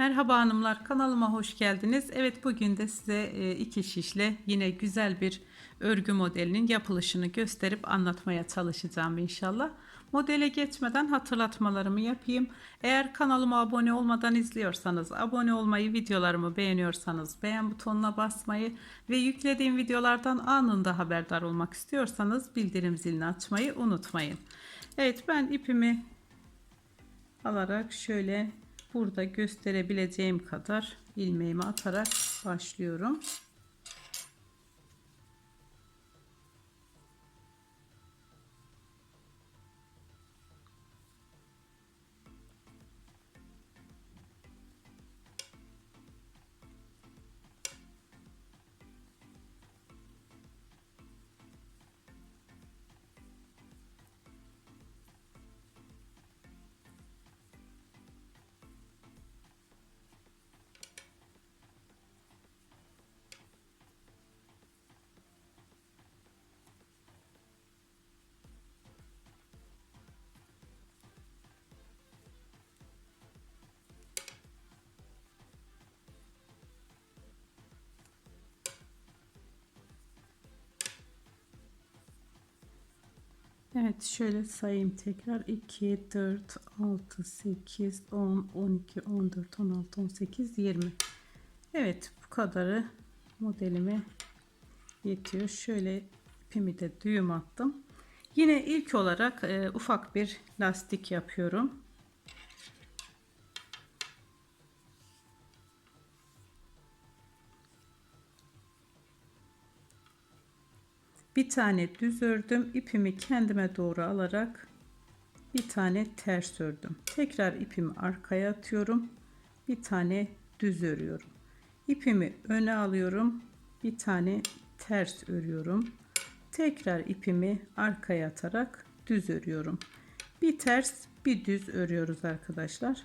Merhaba hanımlar kanalıma hoş geldiniz. Evet bugün de size e, iki şişle yine güzel bir örgü modelinin yapılışını gösterip anlatmaya çalışacağım inşallah. Modele geçmeden hatırlatmalarımı yapayım. Eğer kanalıma abone olmadan izliyorsanız abone olmayı, videolarımı beğeniyorsanız beğen butonuna basmayı ve yüklediğim videolardan anında haberdar olmak istiyorsanız bildirim zilini açmayı unutmayın. Evet ben ipimi alarak şöyle burada gösterebileceğim kadar ilmeğimi atarak başlıyorum. Evet şöyle sayayım tekrar. 2 4 6 8 10 12 14 16 18 20 Evet bu kadarı modelime yetiyor. Şöyle ipimi de düğüm attım. Yine ilk olarak e, ufak bir lastik yapıyorum bir tane düz ördüm ipimi kendime doğru alarak bir tane ters ördüm. Tekrar ipimi arkaya atıyorum bir tane düz örüyorum. İpimi öne alıyorum bir tane ters örüyorum. Tekrar ipimi arkaya atarak düz örüyorum. Bir ters bir düz örüyoruz arkadaşlar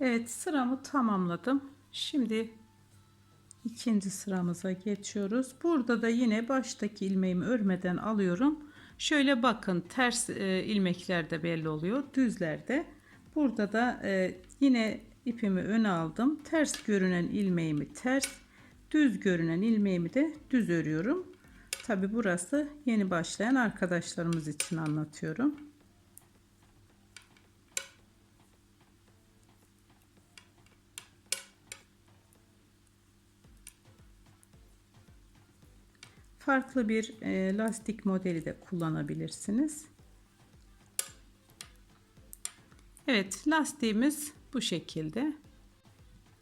Evet sıramı tamamladım. Şimdi ikinci sıramıza geçiyoruz. Burada da yine baştaki ilmeğimi örmeden alıyorum. Şöyle bakın ters e, ilmekler belli oluyor. Düzlerde. Burada da e, yine ipimi öne aldım. Ters görünen ilmeğimi ters, düz görünen ilmeğimi de düz örüyorum. Tabi burası yeni başlayan arkadaşlarımız için anlatıyorum. Farklı bir e, lastik modeli de kullanabilirsiniz. Evet lastiğimiz bu şekilde.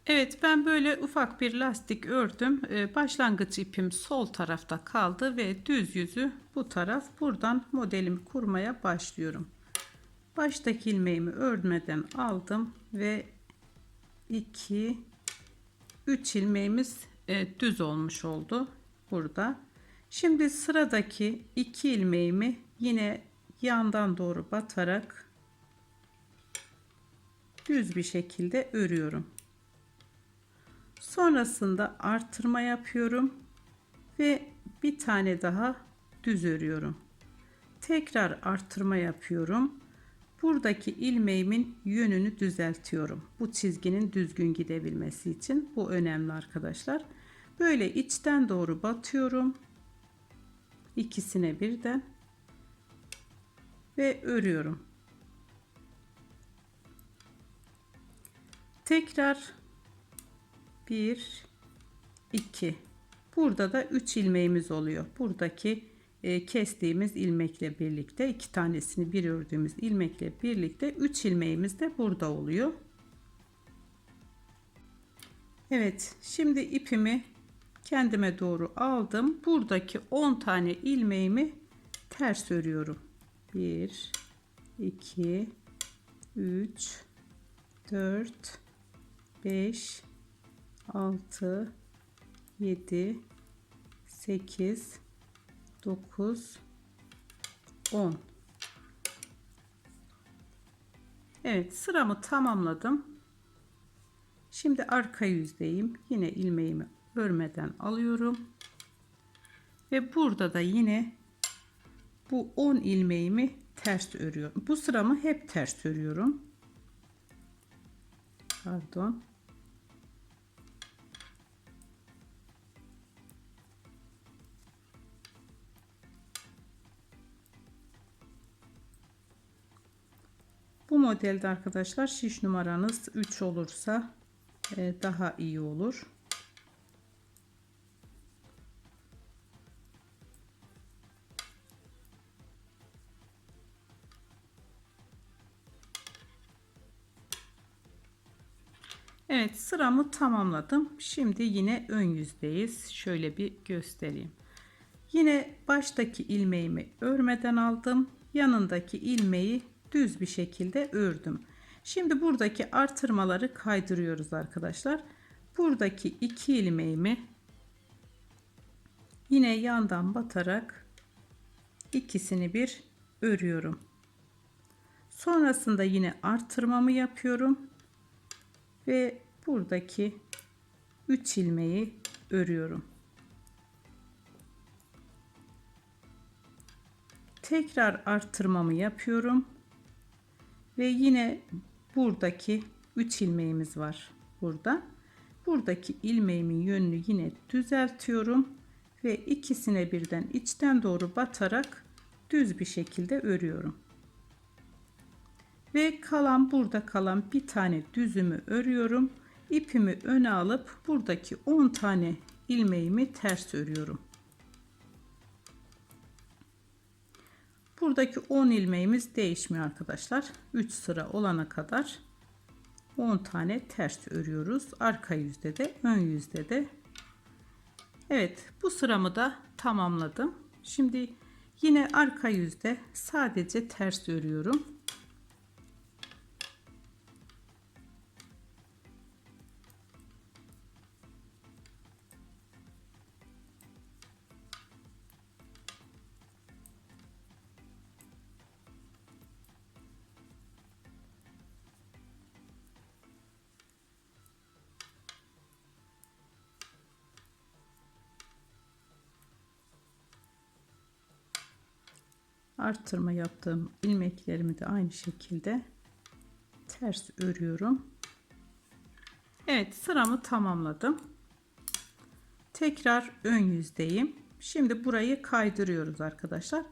Evet ben böyle ufak bir lastik ördüm. E, başlangıç ipim sol tarafta kaldı ve düz yüzü bu taraf. Buradan modelimi kurmaya başlıyorum. Baştaki ilmeğimi örmeden aldım ve 2 3 ilmeğimiz e, düz olmuş oldu burada. Şimdi sıradaki iki ilmeğimi yine yandan doğru batarak düz bir şekilde örüyorum. Sonrasında artırma yapıyorum ve bir tane daha düz örüyorum. Tekrar artırma yapıyorum. Buradaki ilmeğimin yönünü düzeltiyorum. Bu çizginin düzgün gidebilmesi için bu önemli arkadaşlar. Böyle içten doğru batıyorum ikisine birden ve örüyorum. Tekrar 1 2 Burada da 3 ilmeğimiz oluyor. Buradaki e, kestiğimiz ilmekle birlikte iki tanesini bir ördüğümüz ilmekle birlikte 3 ilmeğimiz de burada oluyor. Evet şimdi ipimi kendime doğru aldım. Buradaki 10 tane ilmeğimi ters örüyorum. 1 2 3 4 5 6 7 8 9 10 Evet sıramı tamamladım. Şimdi arka yüzdeyim. Yine ilmeğimi örmeden alıyorum. Ve burada da yine bu 10 ilmeğimi ters örüyorum. Bu sıramı hep ters örüyorum. Pardon. Bu modelde arkadaşlar şiş numaranız 3 olursa e, daha iyi olur. Sıramı tamamladım. Şimdi yine ön yüzdeyiz. Şöyle bir göstereyim. Yine baştaki ilmeğimi örmeden aldım. Yanındaki ilmeği düz bir şekilde ördüm. Şimdi buradaki artırmaları kaydırıyoruz arkadaşlar. Buradaki iki ilmeğimi yine yandan batarak ikisini bir örüyorum. Sonrasında yine artırmamı yapıyorum ve buradaki 3 ilmeği örüyorum. Tekrar arttırmamı yapıyorum. Ve yine buradaki 3 ilmeğimiz var burada. Buradaki ilmeğimin yönünü yine düzeltiyorum ve ikisine birden içten doğru batarak düz bir şekilde örüyorum. Ve kalan burada kalan bir tane düzümü örüyorum. İpimi öne alıp buradaki 10 tane ilmeğimi ters örüyorum. Buradaki 10 ilmeğimiz değişmiyor arkadaşlar. 3 sıra olana kadar 10 tane ters örüyoruz. Arka yüzde de ön yüzde de. Evet bu sıramı da tamamladım. Şimdi yine arka yüzde sadece ters örüyorum. Arttırma yaptığım ilmeklerimi de aynı şekilde ters örüyorum. Evet sıramı tamamladım. Tekrar ön yüzdeyim. Şimdi burayı kaydırıyoruz arkadaşlar.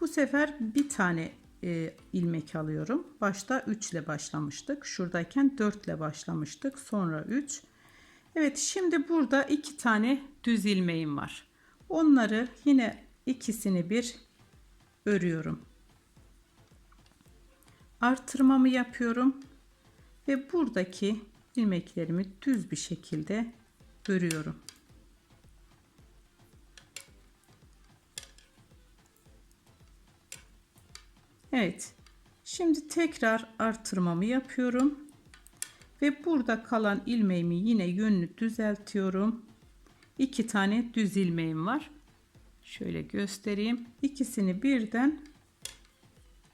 Bu sefer bir tane e, ilmek alıyorum. Başta 3 ile başlamıştık. Şuradayken 4 ile başlamıştık. Sonra 3. Evet şimdi burada iki tane düz ilmeğim var. Onları yine ikisini bir örüyorum. Artırmamı yapıyorum ve buradaki ilmeklerimi düz bir şekilde örüyorum. Evet. Şimdi tekrar artırmamı yapıyorum. Ve burada kalan ilmeğimi yine yönünü düzeltiyorum. İki tane düz ilmeğim var. Şöyle göstereyim. İkisini birden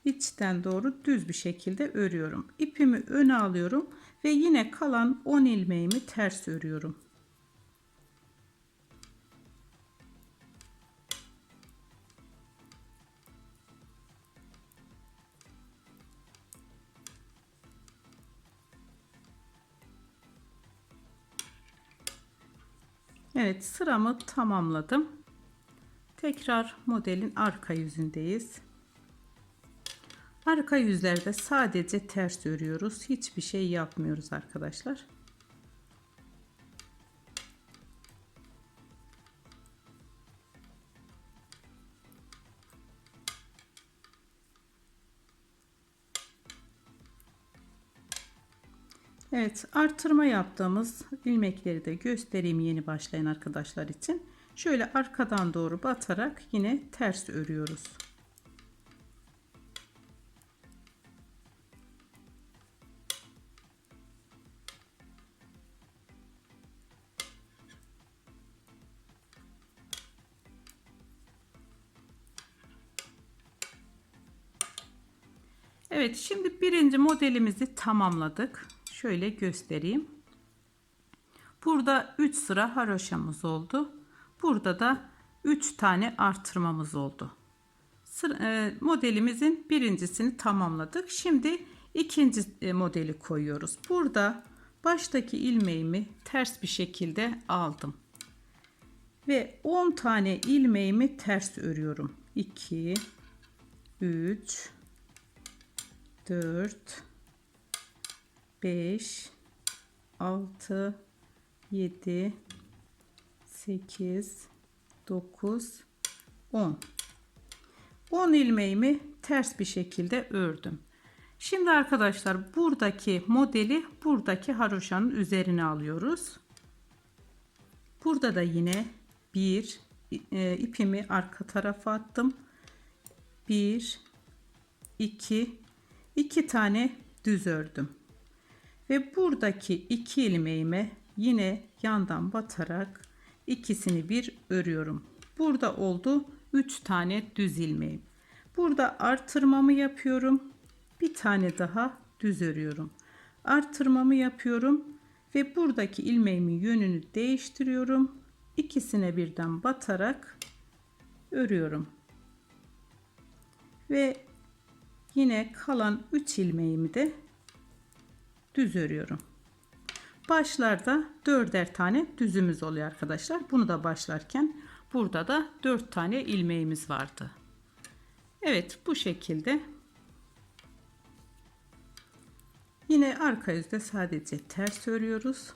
içten doğru düz bir şekilde örüyorum. İpimi öne alıyorum ve yine kalan 10 ilmeğimi ters örüyorum. Evet sıramı tamamladım. Tekrar modelin arka yüzündeyiz. Arka yüzlerde sadece ters örüyoruz. Hiçbir şey yapmıyoruz arkadaşlar. Evet artırma yaptığımız ilmekleri de göstereyim yeni başlayan arkadaşlar için. Şöyle arkadan doğru batarak yine ters örüyoruz. Evet şimdi birinci modelimizi tamamladık. Şöyle göstereyim. Burada 3 sıra haroşamız oldu. Burada da 3 tane artırmamız oldu. E, modelimizin birincisini tamamladık. Şimdi ikinci e, modeli koyuyoruz. Burada baştaki ilmeğimi ters bir şekilde aldım. Ve 10 tane ilmeğimi ters örüyorum. 2 3 4 5 6 7 8 9 10 10 ilmeğimi ters bir şekilde ördüm. Şimdi arkadaşlar buradaki modeli buradaki haroşanın üzerine alıyoruz. Burada da yine bir e, ipimi arka tarafa attım. 1 2 2 tane düz ördüm. Ve buradaki iki ilmeğime yine yandan batarak ikisini bir örüyorum. Burada oldu 3 tane düz ilmeğim. Burada artırmamı yapıyorum. Bir tane daha düz örüyorum. Artırmamı yapıyorum ve buradaki ilmeğimin yönünü değiştiriyorum. İkisine birden batarak örüyorum. Ve yine kalan 3 ilmeğimi de düz örüyorum. Başlarda dörder tane düzümüz oluyor arkadaşlar. Bunu da başlarken burada da 4 tane ilmeğimiz vardı. Evet bu şekilde. Yine arka yüzde sadece ters örüyoruz.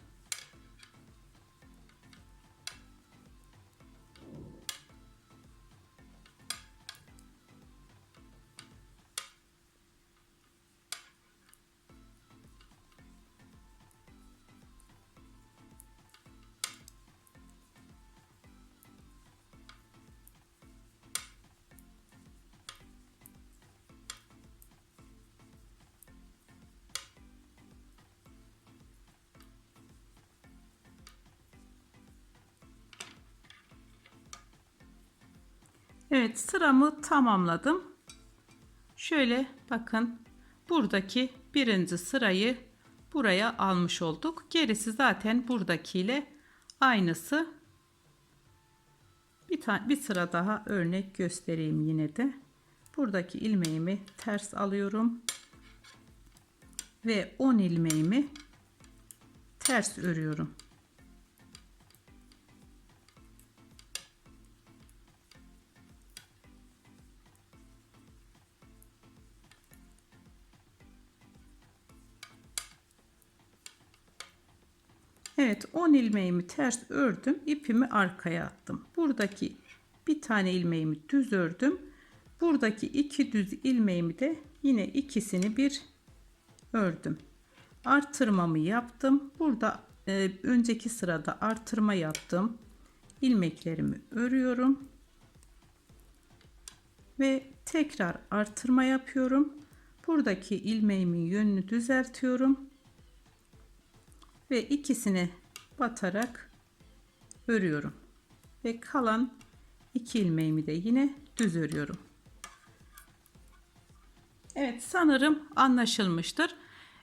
Evet sıramı tamamladım. Şöyle bakın buradaki birinci sırayı buraya almış olduk. Gerisi zaten buradakiyle aynısı. Bir tane bir sıra daha örnek göstereyim yine de. Buradaki ilmeğimi ters alıyorum. Ve 10 ilmeğimi ters örüyorum. Evet 10 ilmeğimi ters ördüm. ipimi arkaya attım. Buradaki bir tane ilmeğimi düz ördüm. Buradaki iki düz ilmeğimi de yine ikisini bir ördüm. Artırmamı yaptım. Burada e, önceki sırada artırma yaptım. ilmeklerimi örüyorum. Ve tekrar artırma yapıyorum. Buradaki ilmeğimin yönünü düzeltiyorum ve ikisini batarak örüyorum ve kalan iki ilmeğimi de yine düz örüyorum. Evet sanırım anlaşılmıştır.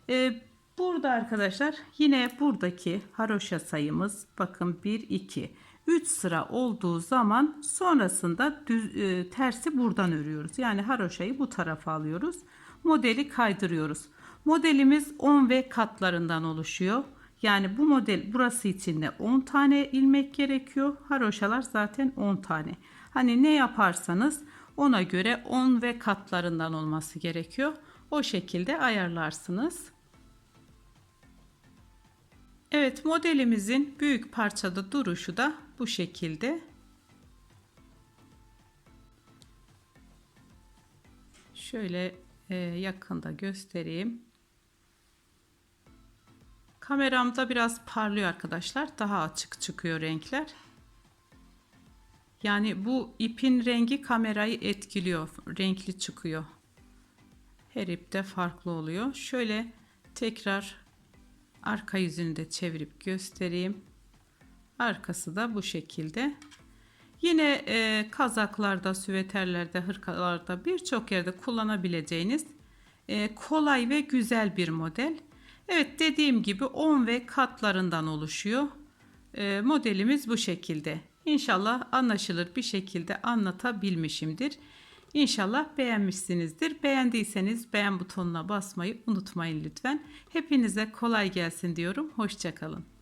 Ee, burada arkadaşlar yine buradaki haroşa sayımız bakın 1 2 3 sıra olduğu zaman sonrasında düz, e, tersi buradan örüyoruz. Yani haroşayı bu tarafa alıyoruz. Modeli kaydırıyoruz. Modelimiz 10 ve katlarından oluşuyor. Yani bu model burası için de 10 tane ilmek gerekiyor. Haroşalar zaten 10 tane. Hani ne yaparsanız ona göre 10 ve katlarından olması gerekiyor. O şekilde ayarlarsınız. Evet modelimizin büyük parçada duruşu da bu şekilde. Şöyle e, yakında göstereyim. Kameramda biraz parlıyor arkadaşlar. Daha açık çıkıyor renkler. Yani bu ipin rengi kamerayı etkiliyor. Renkli çıkıyor. Her ipte farklı oluyor. Şöyle tekrar arka yüzünü de çevirip göstereyim. Arkası da bu şekilde. Yine e, kazaklarda, süveterlerde, hırkalarda birçok yerde kullanabileceğiniz e, kolay ve güzel bir model. Evet dediğim gibi 10 ve katlarından oluşuyor. E, modelimiz bu şekilde. İnşallah anlaşılır bir şekilde anlatabilmişimdir. İnşallah beğenmişsinizdir. Beğendiyseniz beğen butonuna basmayı unutmayın lütfen. Hepinize kolay gelsin diyorum. Hoşçakalın.